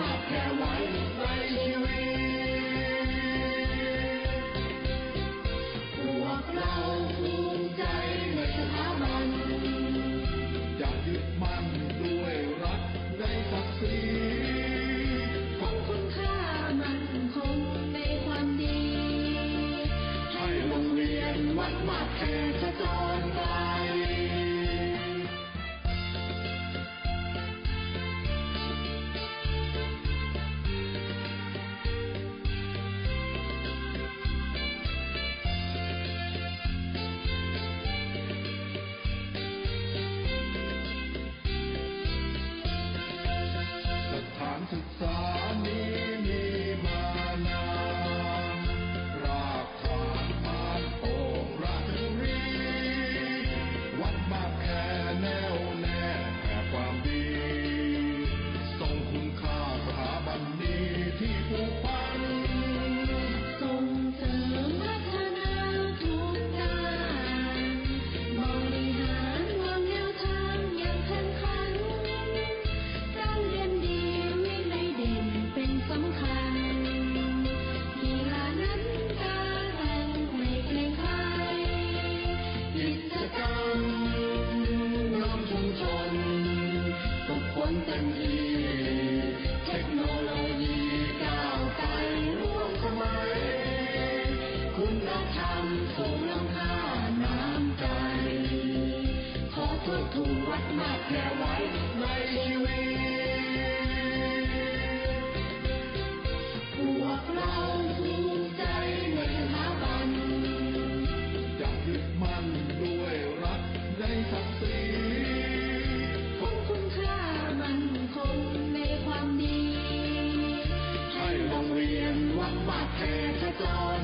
มาแค่ไว้ในชีวิตพวกเราภูมิใมาแค่ไหนในชีวิตพวเราภูมิใจในสถาบันจะยึดมั่นด้วยรักในศักดิ์ศรีพคุณค่ามันคงในความดี ให้โรงเรียนวัดมาเทศกร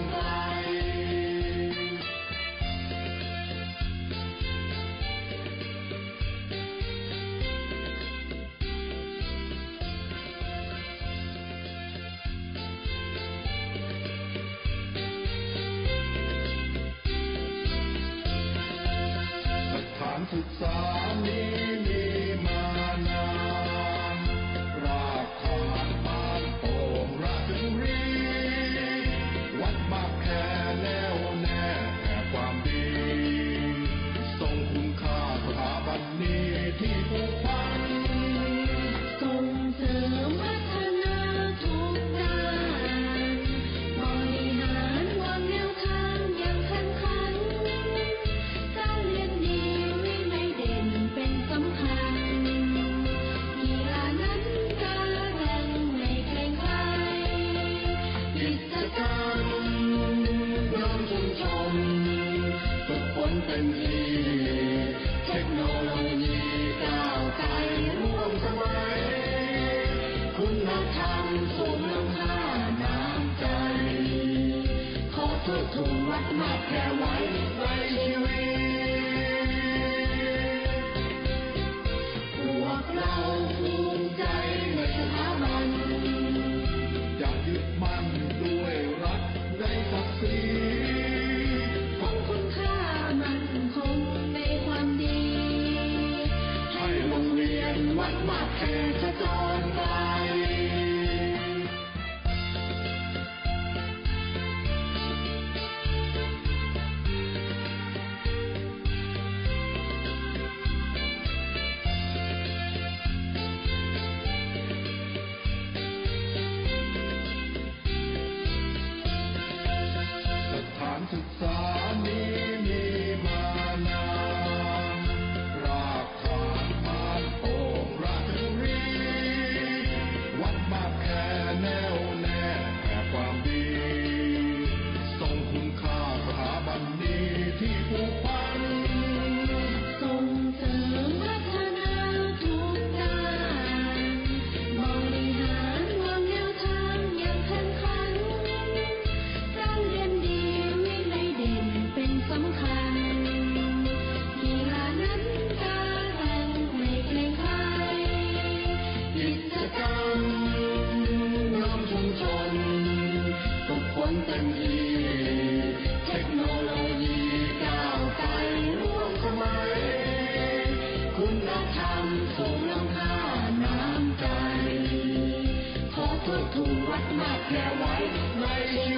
raise you.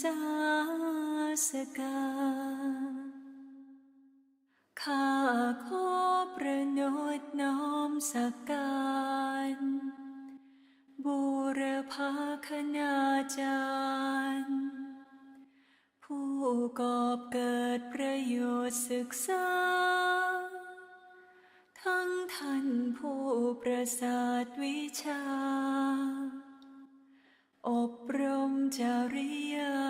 สาสกา ข้าขอประนดน้อมสักการบูรพาคณาจารย์ ผู้กอบเกิดประโยชน์ศึกษา ทั้งท่านผู้ประสาทวิชา อบรมจริยา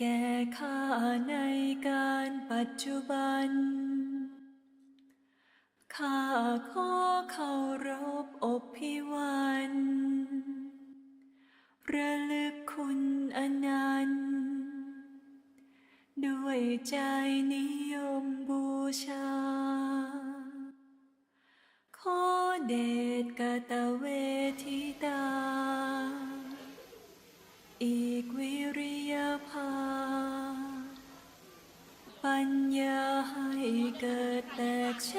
แก่ข้าในการปัจจุบัน ข้าขอเคารพอบพิวันระลึกคุณอนันต์ด้วยใจนิยมบูชา ขอเดชกตะเวทิตา อีกวิริยภาปัญญาให้เกิดแตกเช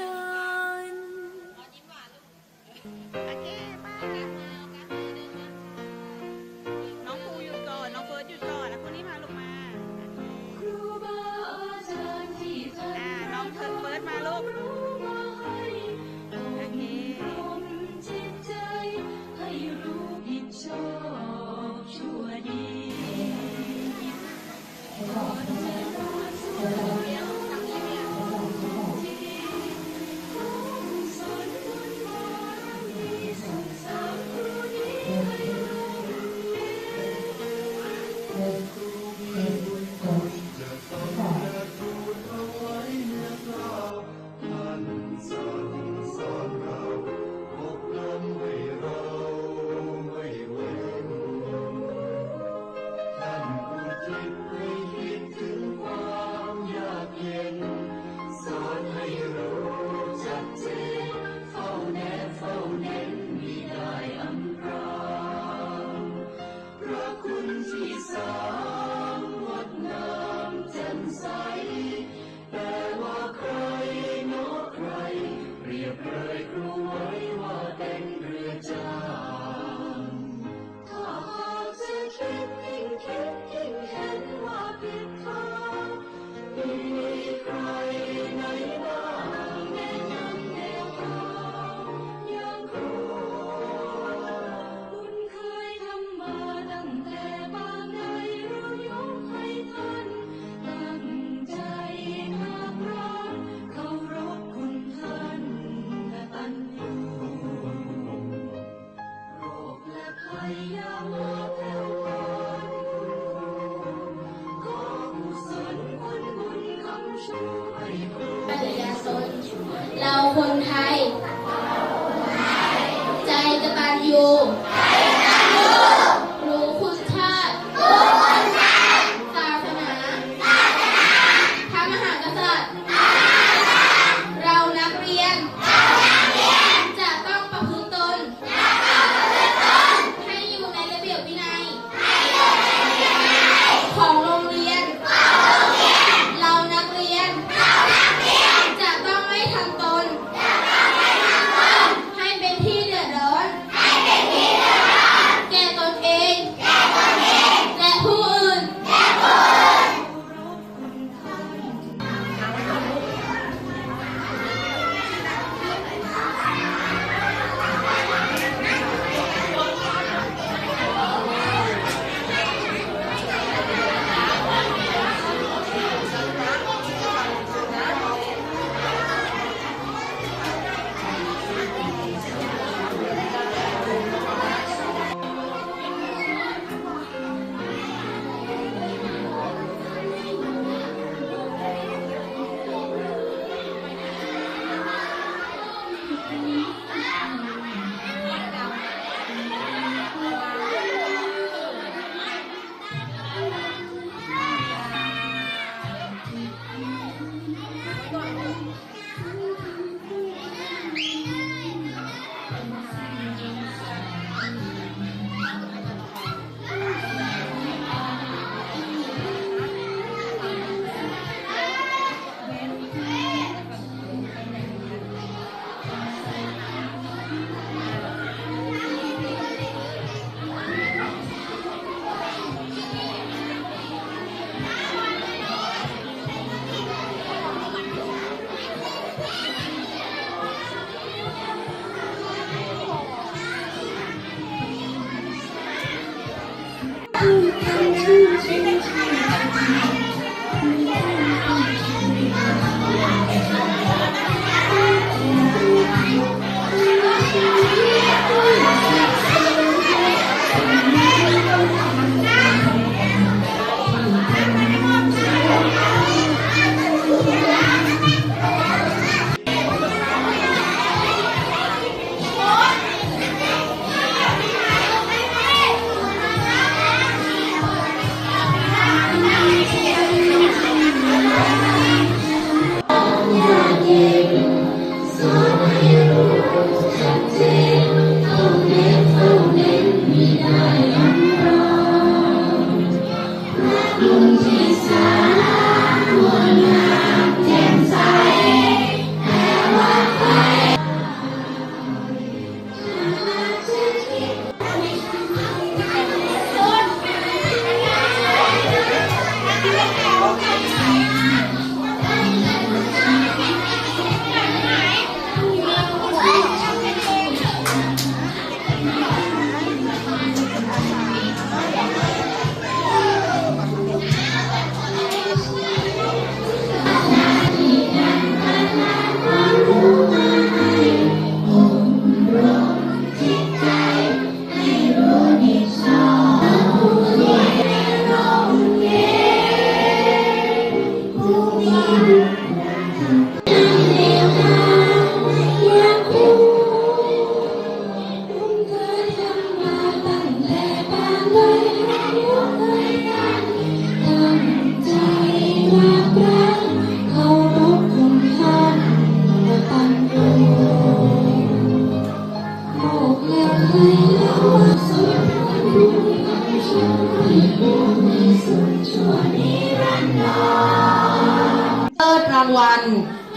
างวัล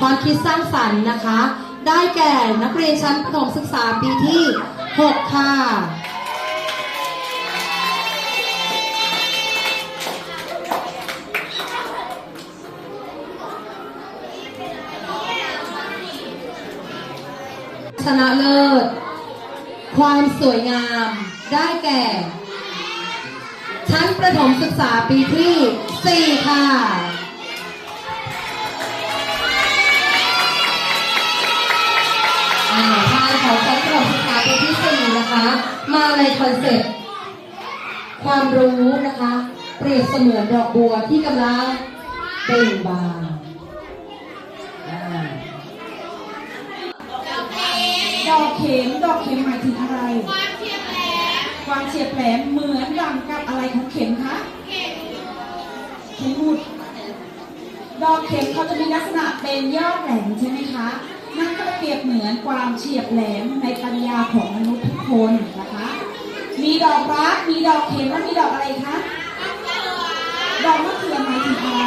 ความคิดสร้างสรรค์นะคะ ได้แก่นักเรียนชั้นประถมศึกษาปีที่ 6 ค่ะ ชนะเลิศ ความสวยงาม ได้แก่ ชั้นประถมศึกษาปีที่ 4 ค่ะ อ่าทางของชั้นประถมศึกษาปีที่4นะคะ มาในคอนเซ็ปต์ความรู้นะคะ เปรียบเสมือนดอกบัวที่กำลังเบ่งบานอ่าดอกเข็มดอกเข็มหมายถึงอะไร ความเฉียบแหลมเหมือนกันกับอะไรของเข็มคะเข็มหมุดดอกเข็มเขาจะมีลักษณะเป็นยอดแหลมใช่ไหมคะ นั่นก็เปรียบเหมือนความเฉียบแหลมในปัญญาของมนุษย์ทุกคนนะคะ มีดอกรัก มีดอกเข็มแล้วมีดอกอะไรคะ ดอกมะเขือหมายถึงอะไร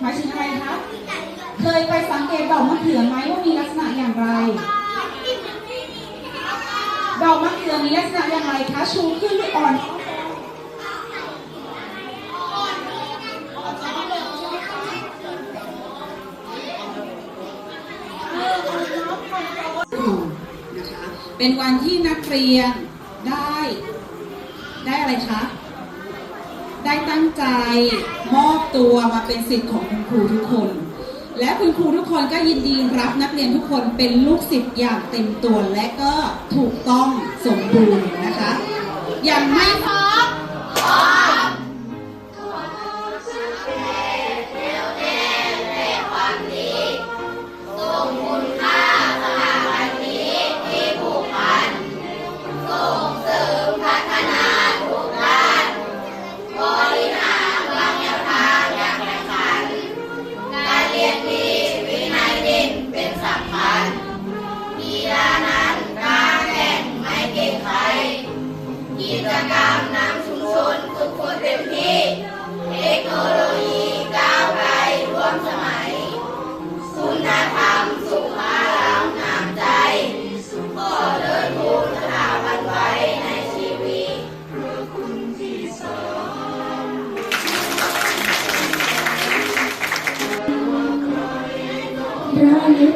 หมายถึงอะไรคะ เคยไปสังเกตดอกมะเขือไหมว่ามีลักษณะอย่างไร ดอกมะเขือมีลักษณะอย่างไรคะ ชูขึ้นหรืออ่อน เป็นวันที่นักเรียนได้ ได้อะไรคะ ได้ตั้งใจมอบตัวมาเป็นสิทธิ์ของคุณครูทุกคน และคุณครูทุกคนก็ยินดีรับนักเรียนทุกคนเป็นลูกศิษย์อย่างเต็มตัวและก็ถูกต้องสมบูรณ์นะคะยังไม่พร้อม 那年